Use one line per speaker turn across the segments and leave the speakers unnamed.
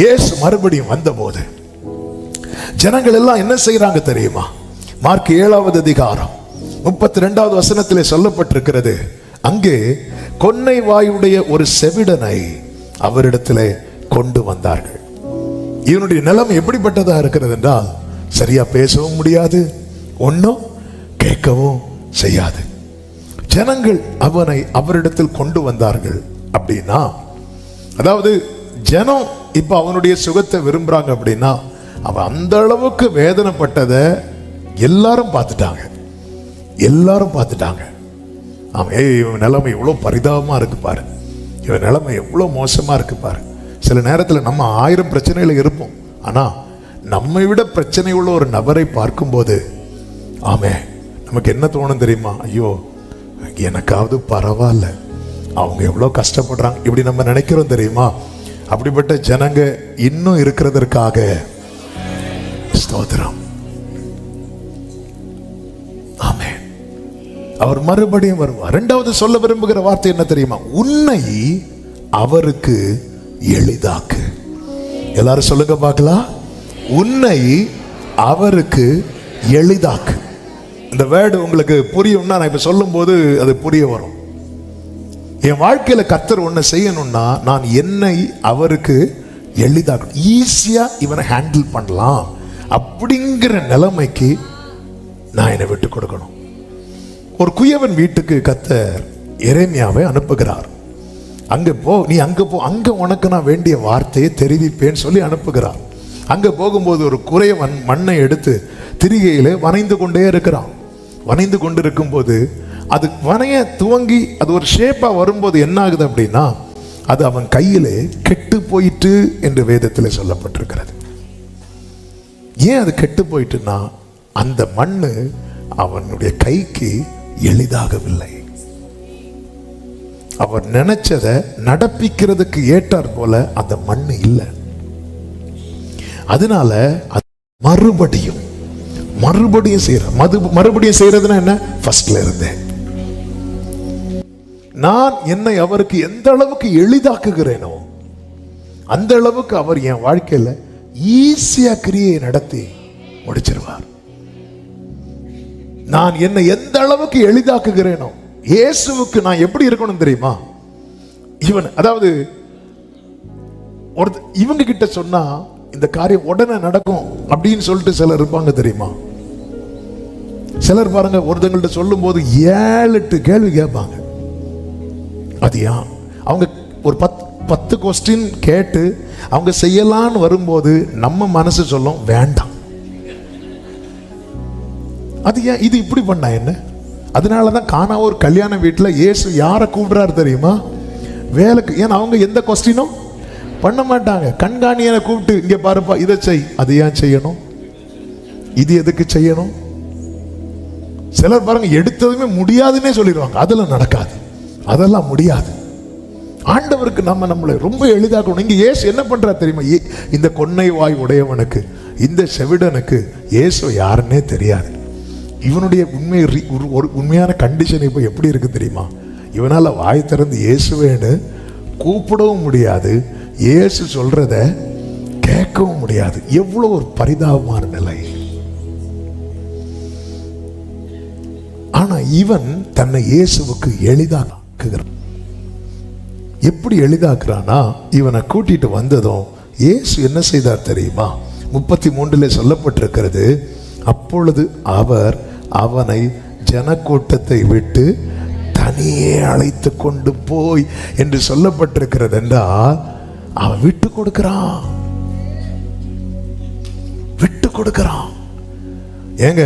இயேசு மறுபடியும் வந்தபோது ஜனங்கள் எல்லாம் என்ன செய்யறாங்க தெரியுமா? மார்க் ஏழாவது அதிகாரம் முப்பத்தி ரெண்டாவது வசனத்திலே சொல்லப்பட்டிருக்கிறது. அங்கே கொன்னை வாயுடைய ஒரு செவிடனை அவரிடத்திலே கொண்டு வந்தார்கள். இவனுடைய நிலைமை எப்படிப்பட்டதா இருக்கிறது என்றால் சரியா பேசவும் முடியாது ஒன்றும் கேட்கவும் செய்யாது. ஜனங்கள் அவனை அவரிடத்தில் கொண்டு வந்தார்கள் அப்படின்னா அதாவது ஜனம் இப்போ அவனுடைய சுகத்தை விரும்புகிறாங்க அப்படின்னா அவன் அந்த அளவுக்கு வேதனைப்பட்டதை எல்லாரும் பார்த்துட்டாங்க. எல்லாரும் பார்த்துட்டாங்க. ஆமாம் ஏய் இவன் நிலைமை எவ்வளோ பரிதாபமாக இருக்கு பாரு. இவன் நிலைமை எவ்வளோ மோசமாக இருக்கு பாரு. சில நேரத்தில் நம்ம ஆயிரம் பிரச்சனையில் இருப்போம். ஆனால் நம்மை விட பிரச்சனை உள்ள ஒரு நபரை பார்க்கும்போது ஆமே நமக்கு என்ன தோணும் தெரியுமா? ஐயோ எனக்காவது பரவாயில்ல. அவங்க எவ்வளோ கஷ்டப்படுறாங்க. இப்படி நம்ம நினைக்கிறோம் தெரியுமா? அப்படிப்பட்ட ஜனங்க இன்னும் இருக்கிறதற்காக ஸ்தோத்திரம். ஆமே அவர் மறுபடியும் வருவார். இரண்டாவது சொல்ல விரும்புகிற வார்த்தை என்ன தெரியுமா? உன்னை அவருக்கு எளிதாக்கு. எல்லாரும் சொல்லுங்க பார்க்கலாம். உன்னை அவருக்கு எளிதாக்கு. இந்த வேர்டு உங்களுக்கு புரியும்னா நான் இப்போ சொல்லும்போது அது புரிய வரும். என் வாழ்க்கையில் கத்தர் ஒன்று செய்யணும்னா நான் என்னை அவருக்கு எளிதாக்கணும். ஈஸியாக இவனை ஹேண்டில் பண்ணலாம். அப்படிங்கிற நிலைமைக்கு நான் என்னை விட்டு கொடுக்கணும். ஒரு குயவன் வீட்டுக்கு கத்தர் எரேமியாவை அனுப்புகிறார். அங்கே போ நீ அங்கே போ அங்கே உனக்கு நான் வேண்டிய வார்த்தையை தெரிவிப்பேன்னு சொல்லி அனுப்புகிறார். அங்கே போகும்போது ஒரு குறையவன் மண்ணை எடுத்து திரிகையில் வனைந்து கொண்டே இருக்கிறான். வனைந்து கொண்டு இருக்கும்போது அது வனைய துவங்கி அது ஒரு ஷேப்பாக வரும்போது என்ன ஆகுது அப்படின்னா அது அவன் கையிலே கெட்டு போயிட்டு என்று வேதத்தில் சொல்லப்பட்டிருக்கிறது. ஏன் அது கெட்டு போயிட்டுன்னா அந்த மண்ணு அவனுடைய கைக்கு எளிதாகவில்லை. அவர் நினைச்சதை நடப்பிக்கிறதுக்கு ஏற்றார் போல அந்த மண்ணு இல்லை. அதனால அது மறுபடியும் மறுபடியும் செய்யற மது மறுபடியும் செய்யறதுன்னா என்ன? ஃபர்ஸ்ட்ல இருந்தேன் நான் என்னை அவருக்கு எந்த அளவுக்கு எளிதாக்குகிறேனோ அந்த அளவுக்கு அவர் என் வாழ்க்கையில ஈஸியா கிரியை நடத்தி முடிச்சிருவார். நான் என்னை எந்த அளவுக்கு எளிதாக்குகிறேனோ இயேசுவுக்கு நான் எப்படி இருக்கணும் தெரியுமா? இவன் அதாவது ஒரு இவங்க கிட்ட சொன்னா இந்த காரியம் உடனே நடக்கும் அப்படின்னு சொல்லிட்டு சிலர் இருப்பாங்க தெரியுமா? சிலர் பாருங்க ஒருத்தங்கள்ட்ட சொல்லும் போது ஏழு எட்டு கேள்வி கேட்பாங்க. அது அவங்க ஒரு பத் பத்து கொஸ்டின் கேட்டு அவங்க செய்யலான்னு வரும்போது நம்ம மனசு சொல்லும் வேண்டாம். அது ஏன் இது இப்படி பண்ணா என்ன? அதனால தான் காணா ஒரு கல்யாண வீட்டில் இயேசு யாரை கூப்பிடுறாரு தெரியுமா? வேலைக்கு ஏன்னா அவங்க எந்த கொஸ்டினும் பண்ண மாட்டாங்க. கண்காணியனை கூப்பிட்டு இங்கே பாருப்பா இதை செய். அது ஏன் செய்யணும்? இது எதுக்கு செய்யணும்? சிலர் பாருங்க எடுத்ததுமே முடியாதுன்னே சொல்லிடுவாங்க. அதில் நடக்காது. அதெல்லாம் முடியாது. ஆண்டவருக்கு நம்ம நம்மளை ரொம்ப எளிதாக்கணும். இங்கே ஏசு என்ன பண்ணுறா தெரியுமா? ஏ- இந்த கொன்னை வாய் உடையவனுக்கு இந்த செவிடனுக்கு இயேசு யாருன்னே தெரியாது. இவனுடைய உண்மை ரி- ஒரு- உண்மையான கண்டிஷன் இப்போ எப்படி இருக்கு தெரியுமா? இவனால் வாய் திறந்து இயேசுவேன்னு கூப்பிடவும் முடியாது. இயேசு சொல்கிறத கேட்கவும் முடியாது. எவ்வளோ ஒரு பரிதாபமான நிலை. ஆனால் இவன் தன்னை இயேசுவுக்கு எளிதாக்குகிறான் எப்படி எளிதாக்குறானா இவனை கூட்டிட்டு வந்ததும் ஏசு என்ன செய்தார் தெரியுமா? முப்பத்தி மூன்றுல சொல்லப்பட்டிருக்கிறது அப்பொழுது அவர் அவனை ஜனக்கூட்டத்தை விட்டு தனியே அழைத்து கொண்டு போய் என்று சொல்லப்பட்டிருக்கிறது என்றால் அவன் விட்டு கொடுக்கிறான். விட்டு கொடுக்கிறான். ஏங்க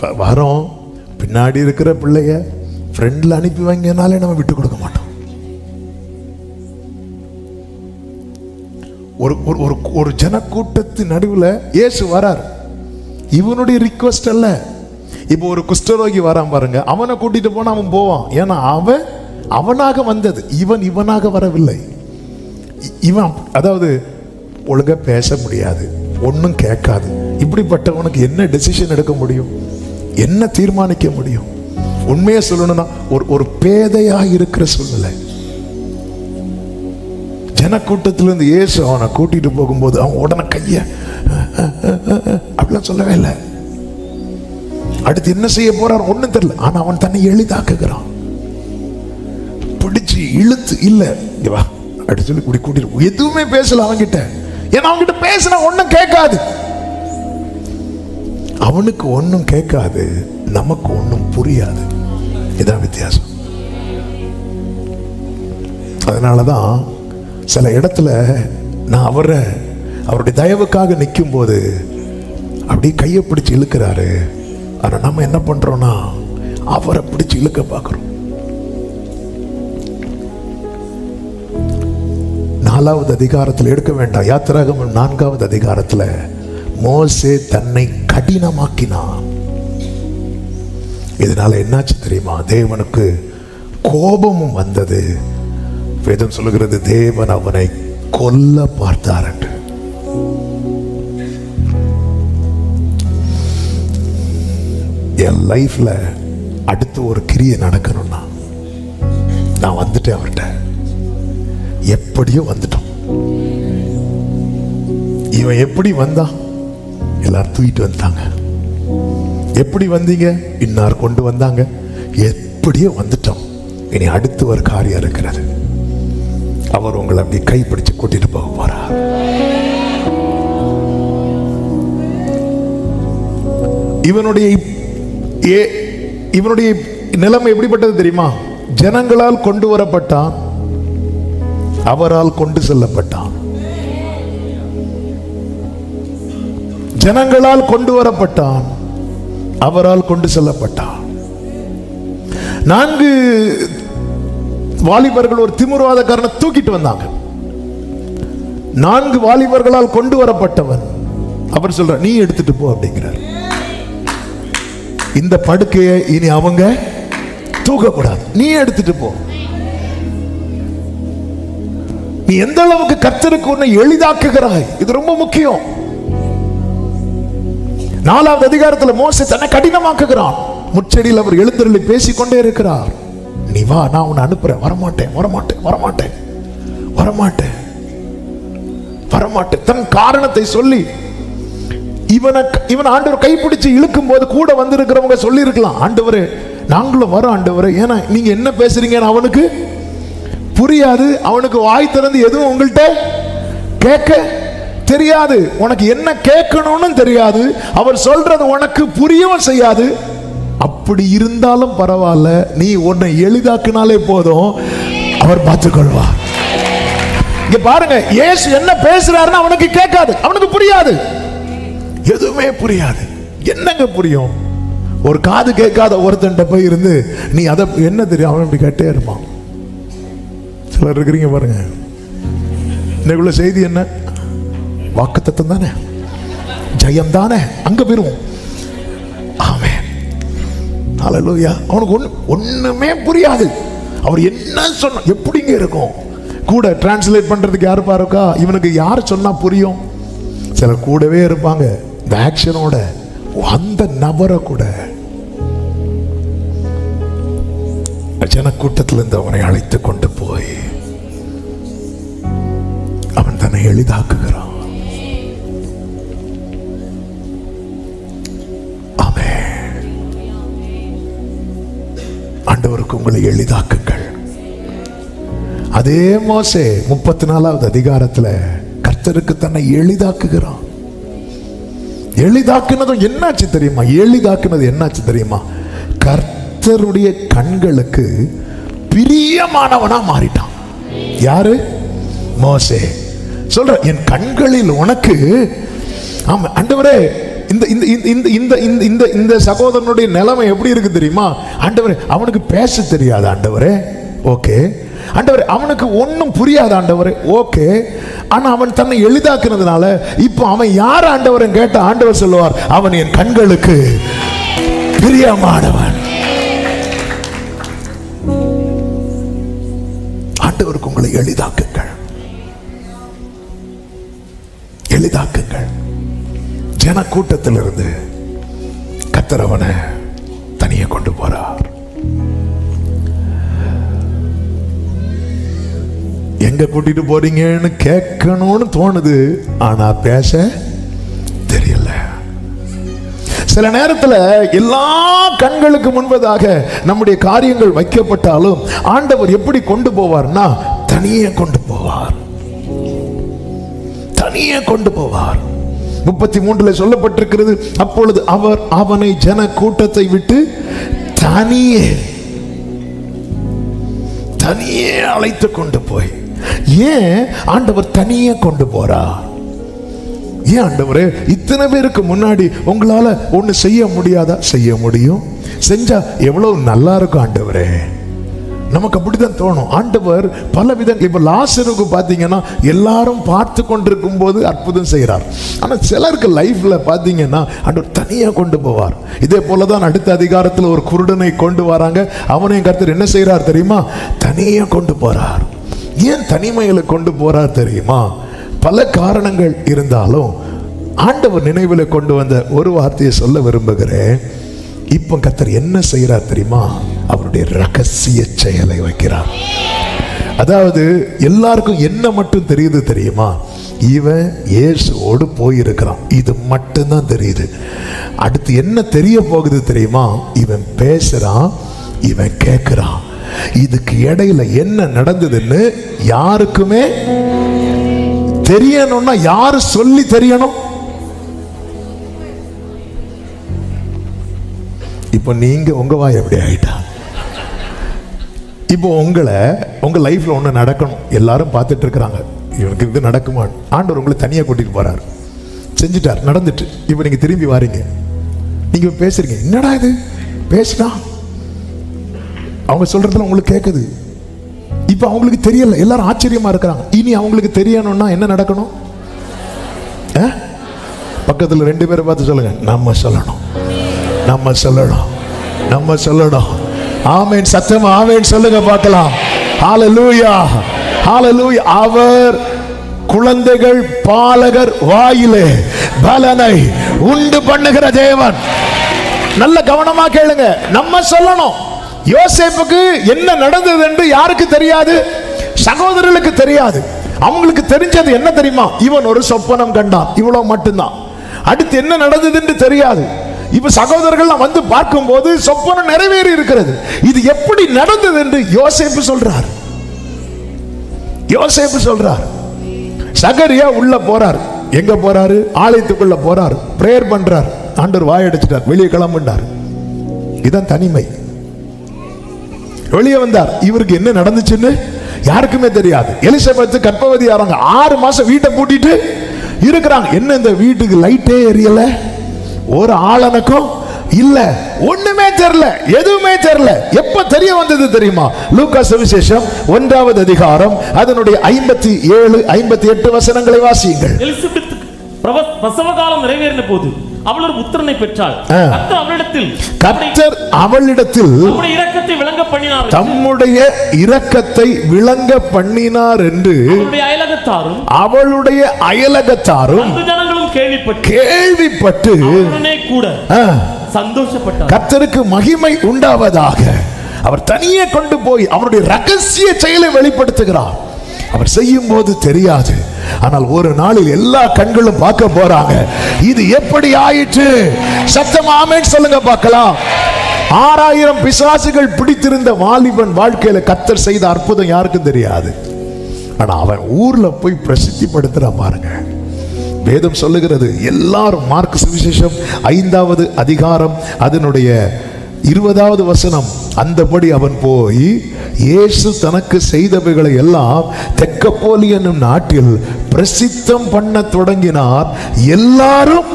வரோம் பின்னாடி இருக்கிற பிள்ளைய ஃப்ரெண்டில் அனுப்பி வாங்கினாலே நம்ம விட்டு கொடுக்க மாட்டோம். ஒரு ஒரு ஒரு ஒரு ஜனக்கூட்டத்து நடுவில் ஏசு வரார். இவனுடைய ரிக்வஸ்ட் அல்ல. இப்போ ஒரு குஷ்டரோகி வரான் பாருங்க. அவனை கூட்டிட்டு போனா அவன் போவான். ஏன்னா அவன் அவனாக வந்தது. இவன் இவனாக வரவில்லை. இவன் அதாவது ஒழுங்காக பேச முடியாது. ஒன்றும் கேட்காது. இப்படிப்பட்டவனுக்கு என்ன டெசிஷன் எடுக்க முடியும்? என்ன தீர்மானிக்க முடியும்? உண்மையை சொல்லணும்னா ஒரு ஒரு பேதையா இருக்கிற சூழ்நிலை. ஜனக்கூட்டத்திலிருந்து இயேசு அவனை கூட்டிட்டு போகும்போது அவன் உடனே கைய அப்படிலாம் சொல்லவே இல்லை. அடுத்து என்ன செய்ய போறார் ஒன்றும் தெரியல. ஆனா அவன் தன்னை எளிதாக்குகிறான். பிடிச்சு இழுத்து இல்ல வா அப்படி சொல்லி கூட்டிட்டு எதுவுமே பேசல அவன்கிட்ட. ஏன்னா அவன்கிட்ட பேசினா ஒன்றும் கேட்காது. அவனுக்கு ஒன்றும் கேட்காது நமக்கு ஒன்றும் புரியாது. இதான் வித்தியாசம். அதனால தான் சில இடத்துல நான் அவரை அவருடைய தயவுக்காக நிற்கும் போது அப்படியே கையை பிடிச்சு இழுக்கிறாரு. ஆனால் நம்ம என்ன பண்ணுறோன்னா அவரை பிடிச்சி இழுக்க பார்க்குறோம். நாலாவது அதிகாரத்தில் எடுக்க வேண்டாம். யாத்திராகமம் நான்காவது அதிகாரத்தில் மோசே தன்னை கடினமாக்கினான். இதனால என்னாச்சு தெரியுமா? தேவனுக்கு கோபமும் வந்தது. வேதம் சொல்லுகிறது தேவன் அவனை கொல்ல பார்த்தார் என்று என் லைஃப்ல அடுத்து ஒரு கிரியை நடக்கணும்னா நான் வந்துட்டேன் அவர்கிட்ட. எப்படியோ வந்துட்டோம். இவன் எப்படி வந்தான்? எல்லாரும் தூக்கிட்டு வந்தாங்க. எப்படி வந்தீங்க? இன்னார் கொண்டு வந்தாங்க. எப்படியோ வந்துட்டோம். இனி அடுத்து ஒரு காரியம் இருக்கிறது. அவர் உங்களை அப்படி கைப்பிடிச்சு கூட்டிட்டு போக போறார் இவனுடைய ஏ- இவனுடைய நிலைமை எப்படிப்பட்டது தெரியுமா? ஜனங்களால் கொண்டு வரப்பட்டான். அவரால் கொண்டு செல்லப்பட்டான். ஜனங்களால் கொண்டு வரப்பட்டான். அவரால் கொண்டு செல்லப்பட்டான். நான்கு வாலிபர்கள் ஒரு திமுறவாதக்காரனை தூக்கிட்டு வந்தாங்க. நான்கு வாலிபர்களால் கொண்டு வரப்பட்டவன். அவர் சொல்ற நீ எடுத்துட்டு போ அப்படிங்கிறார். இந்த படுக்கையை இனி அவங்க தூக்கக்கூடாது. நீ எடுத்துட்டு போ. நீ எந்த அளவுக்கு கர்த்தருக்கு உன்னை எளிதாக்குகிறாய்? இது ரொம்ப முக்கியம். நாலாவது அதிகாரத்தில் மோச தன்னை கடினமாக்குகிறான். முச்செடியில் அவர் எழுந்தருளி பேசிக்கொண்டே இருக்கிறார். நீ வா நான் உன்னை அனுப்புறேன். வரமாட்டேன் வரமாட்டேன் வரமாட்டேன் வரமாட்டேன் வரமாட்டேன். தன் காரணத்தை சொல்லி இவனை இவன் ஆண்டவர் கைப்பிடிச்சு இழுக்கும் போது கூட வந்திருக்கிறவங்க சொல்லியிருக்கலாம். ஆண்டவர் நாங்களும் வரோம் ஆண்டவர். ஏன்னா நீங்க என்ன பேசுறீங்கன்னு அவனுக்கு புரியாது. அவனுக்கு வாய் திறந்து எதுவும் உங்கள்கிட்ட கேட்க தெரியாது. உனக்கு என்ன கேட்கணும்னு தெரியாது. அவர் சொல்றது உனக்கு புரியவும் செய்யாது. அப்படி இருந்தாலும் பரவாயில்ல. நீ உன்னை எளிதாக்குனாலே போதும். அவர் பார்த்துக்கொள்வார். இங்க பாருங்க ஏசு என்ன பேசுறாருன்னு அவனுக்கு கேட்காது. அவனுக்கு புரியாது. எதுவுமே புரியாது. என்னங்க புரியும்? ஒரு காது கேட்காத ஒருத்தன்ட்ட போய் இருந்து நீ அதை என்ன தெரியும்? அவன் இப்படி கேட்டே இருப்பான். சிலர் இருக்கிறீங்க பாருங்க. இன்னைக்குள்ள செய்தி என்ன? வாக்குத்தத்தம் தானே ஜெயம் தானே அங்க போயிருவோம் ஆமே அலலூயா அவனுக்கு ஒன்று ஒண்ணுமே புரியாது. அவர் என்ன சொன்ன எப்படிங்க இருக்கும்? கூட டிரான்ஸ்லேட் பண்றதுக்கு யாரு பாருக்கா? இவனுக்கு யார் சொன்னால் புரியும்? சிலர் கூடவே இருப்பாங்க. இந்த ஆக்ஷனோட அந்த நபரை கூட. ஜனக்கூட்டத்தில் இருந்து அவனை அழைத்து கொண்டு போய் அவன் தன்னை எளிதாக்குகிறான். உங்களை எளிதாக்குங்கள். அதே மோசே முப்பத்தி நாலாவது அதிகாரத்துல கர்த்தருக்கு தன்னை எளிதாக்குகிறான். எளிதாக்குனதும் என்னாச்சு தெரியுமா? எளிதாக்குனது என்னாச்சு தெரியுமா? கர்த்தருடைய கண்களுக்கு பிரியமானவனா மாறிட்டான். யாரு? மோசே. சொல்ற என் கண்களில் உனக்கு ஆமா அண்டவரே இந்த இந்த இந்த இந்த இந்த இந்த இந்த சகோதரனுடைய நிலைமை எப்படி இருக்கு தெரியுமா? ஆண்டவர் அவனுக்கு பேச தெரியாது ஆண்டவரே. ஓகே. ஆண்டவர் அவனுக்கு ஒன்றும் புரியாது ஆண்டவர். ஓகே. ஆனால் அவன் தன்னை எளிதாக்குனதுனால இப்போ அவன் யார் ஆண்டவரன் கேட்ட ஆண்டவர் சொல்லுவார் அவன் என் கண்களுக்கு பிரியமானவன். ஆண்டவருக்கு உங்களை எளிதாக்குங்கள். எளிதாக்குங்கள். ஜன கூட்டத்திலிருந்து கத்தர் தனியே கொண்டு போறார். எங்க கூட்டிட்டு போறீங்கன்னு கேட்கணும்னு தோணுது ஆனா பேச தெரியல. சில நேரத்தில் எல்லா கண்களுக்கு முன்பதாக நம்முடைய காரியங்கள் வைக்கப்பட்டாலும் ஆண்டவர் எப்படி கொண்டு போவார்னா தனியே கொண்டு போவார். தனியே கொண்டு போவார். முப்பத்தி மூன்றுல சொல்லப்பட்டிருக்கிறது அப்பொழுது அவர் அவனை ஜன கூட்டத்தை விட்டு தனியே தனியே அழைத்து கொண்டு போய் ஏன் ஆண்டவர் தனியே கொண்டு போறார்? ஏன் ஆண்டவரே இத்தனை பேருக்கு முன்னாடி உங்களால ஒண்ணு செய்ய முடியாதா? செய்ய முடியும். செஞ்சா எவ்வளவு நல்லா இருக்கும் ஆண்டவரே. நமக்கு அப்படிதான் தோணும். ஆண்டவர் பல விதம் இப்போ லாசருக்கு பார்த்தீங்கன்னா எல்லாரும் பார்த்து கொண்டிருக்கும் போது அற்புதம் செய்கிறார் ஆனால் சிலருக்கு லைஃப்பில் பார்த்தீங்கன்னா ஆண்டவர் தனியாக கொண்டு போவார். இதே போலதான் அடுத்த அதிகாரத்தில் ஒரு குருடனை கொண்டு வராங்க. அவனையும் கருத்தர் என்ன செய்கிறார் தெரியுமா? தனியாக கொண்டு போகிறார் ஏன் தனிமையில் கொண்டு போகிறார் தெரியுமா? பல காரணங்கள் இருந்தாலும் ஆண்டவர் நினைவில் கொண்டு வந்த ஒரு வார்த்தையை சொல்ல விரும்புகிறேன். இப்போ கத்தர் என்ன செய்கிறார் தெரியுமா? அவருடைய ரகசிய செயலை வைக்கிறார். அதாவது எல்லாருக்கும் என்ன மட்டும் தெரியுது தெரியுமா? இவன் இயேசுவோடு போயிருக்கிறான். இது மட்டும்தான் தெரியுது. அடுத்து என்ன தெரிய போகுது தெரியுமா? இவன் பேசுறான் இவன் கேட்கிறான் இதுக்கு இடையில என்ன நடந்ததுன்னு யாருக்குமே தெரியணும்னா யாரு சொல்லி தெரியணும்? இப்போ நீங்க உங்க வாய் எப்படி ஆயிட்டா? இப்போ உங்களை உங்க லைஃப்பில் ஒண்ணு நடக்கணும். எல்லாரும் பார்த்துட்டு இருக்கிறாங்க. இவனுக்கு இது நடக்குமா? ஆண்டவர் உங்களை தனியா கூட்டிட்டு போறாரு. செஞ்சுட்டார் நடந்துட்டு. இப்போ நீங்க திரும்பி வாரீங்க. நீங்க பேசுறீங்க. என்னடா இது? பேசினா அவங்க சொல்றதுல உங்களுக்கு கேட்குது இப்போ அவங்களுக்கு தெரியல. எல்லாரும் ஆச்சரியமா இருக்கிறாங்க. இனி அவங்களுக்கு தெரியணும்னா என்ன நடக்கணும்? பக்கத்தில் பக்கத்துல ரெண்டு பேரை பார்த்து சொல்லுங்க. நம்ம சொல்லணும். நம்ம சொல்லணும். நம்ம சொல்லணும். ஆமேன். சத்தியம் ஆமேன். சொல்லுங்க பார்க்கலாம். ஹாலலூயா ஹalleluya அவர் குழந்தைகள் பாலகர் வாயிலே பலனை உண்டு பண்ணுகிற தேவன். நல்ல கவனமா கேளுங்க. நம்ம சொல்லணும். யோசேப்புக்கு என்ன நடந்தது என்று யாருக்கு தெரியாது? சகோதரர்களுக்கு தெரியாது. அவங்களுக்கு தெரிஞ்சது என்ன தெரியுமா? இவன் ஒரு சொப்பனம் கண்டான். இவ்வளவு மட்டும்தான். அடுத்து என்ன நடந்தது என்று தெரியாது. இப்ப சகோதரர்கள் வந்து பார்க்கும்போது சொப்பனம் நிறைவேறி இருக்கிறது. இது எப்படி நடந்தது என்று யோசேப்பு சொல்றார். யோசேப்பு சொல்றார். சகரியா உள்ள போறார். எங்க போறாரு? ஆலயத்துக்குள்ள போறார். பிரேயர் பண்றார். ஆண்டர் வாயடிச்சிட்டார் வெளியே கிளம்புண்டார் இதான் தனிமை. வெளியே வந்தார். இவருக்கு என்ன நடந்துச்சுன்னு யாருக்குமே தெரியாது. எலிசபெத் கற்பவதி ஆறாங்க ஆறு மாசம் வீட்டை பூட்டிட்டு இருக்கிறாங்க. என்ன இந்த வீட்டுக்கு லைட்டே எரியல? ஒரு ஆளனுக்கும் இல்ல ஒண்ணுமே தெரியல எதுவுமே தெரியல. எப்ப தெரிய வந்தது தெரியுமா? லூக்கா சுவிசேஷம் ஒன்றாவது அதிகாரம் அதனுடைய ஐம்பத்தி ஏழு ஐம்பத்தி எட்டு வசனங்களை வாசியுங்கள்.
பிரசவ காலம் நிறைவேறின போது அவள் ஒரு புத்திரனை பெற்றாள். கர்த்தர் அவளிடத்தில்
கர்த்தர் அவளிடத்தில்
விளங்க பண்ணினார்
தம்முடைய இரக்கத்தை விளங்க பண்ணினார் என்று
அயலகத்தாரும்
அவளுடைய அயலகத்தாரும்
கேள்விப்பட்டு கூட சந்தோஷப்பட்டார்
கர்த்தருக்கு மகிமை உண்டாவதாக அவர் தனியே கொண்டு போய் அவருடைய ரகசிய செயலை வெளிப்படுத்துகிறார். அவர் செய்யும் போது தெரியாது. ஆனால் ஒரு நாளில் எல்லா கண்களும் பார்க்க போறாங்க. இது எப்படி ஆயிற்று? சத்தம் ஆமென் சொல்லுங்க பார்க்கலாம். ஆறாயிரம் பிசாசுகள் பிடித்திருந்த வாலிபன் வாழ்க்கையில கத்தர் செய்த அற்புதம் யாருக்கும் தெரியாது. ஆனா அவன் ஊர்ல போய் பிரசித்திப்படுத்துறான் பாருங்க. வேதம் சொல்லுகிறது எல்லாரும் மார்க் சுவிசேஷம் ஐந்தாவது அதிகாரம் அதனுடைய இருபதாவது வசனம் அந்தபடி அவன் போய் இயேசு தனக்கு செய்தவைகளை எல்லாம் தெக்கப்போலி என்னும் நாட்டில் பிரசித்தம் பண்ண தொடங்கினார். எல்லாரும்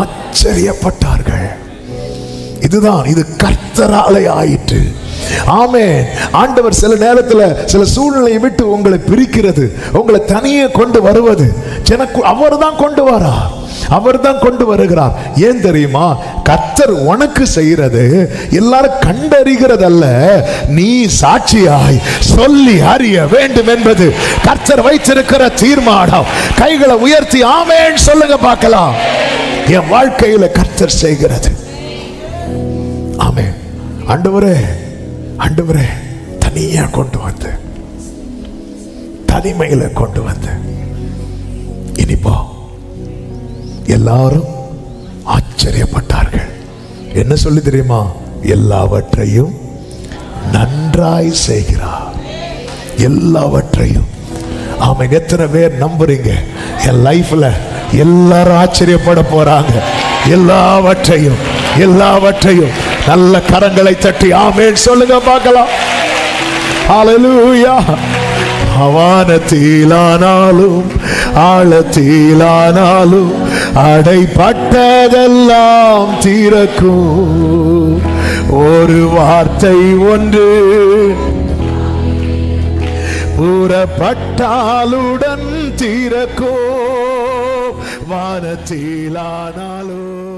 ஆச்சரியப்பட்டார்கள். இதுதான். இது கர்த்தராலே ஆயிற்று ஆமே ஆண்டவர் சில நேரத்துல சில சூழ்நிலையை விட்டு உங்களை பிரிக்கிறது. உங்களை தனியே கொண்டு வருவது. எனக்கு அவர் தான் கொண்டு வரா. அவர் தான் கொண்டு வருகிறார். ஏன் தெரியுமா? கர்த்தர் உனக்கு செய்யறது எல்லாரும் கண்டறிகிறதல்ல. நீ சாட்சியாய் சொல்லி அறிய வேண்டும் என்பது கர்த்தர் வைத்திருக்கிற தீர்மானம். கைகளை உயர்த்தி ஆமேன்னு சொல்லுங்க பார்க்கலாம். என் வாழ்க்கையில கர்த்தர் செய்கிறது. ஆண்டவரே ஆண்டவரே தனியாக கொண்டு வந்து தனிமையில் கொண்டு வந்து. இனிப்போ எல்லாரும் ஆச்சரியப்பட்டார்கள். என்ன சொல்லி தெரியுமா? எல்லாவற்றையும் நன்றாய் செய்கிறார். எல்லாவற்றையும். அவன் எத்தனை பேர் நம்புறீங்க? என் லைஃப்ல எல்லாரும் ஆச்சரியப்பட போறாங்க. எல்லாவற்றையும் எல்லாவற்றையும். நல்ல கரங்களை தட்டி ஆமேன். சொல்லுங்க பார்க்கலாம். ஹalleluya. அவானத்திலானாலும் ஆழத்திலானாலும் அடைப்பட்டதெல்லாம் தீரக்கும். ஒரு வார்த்தை ஒன்று. புறப்பட்டாலுடன் தீரக்கோ வானத்திலானாலும்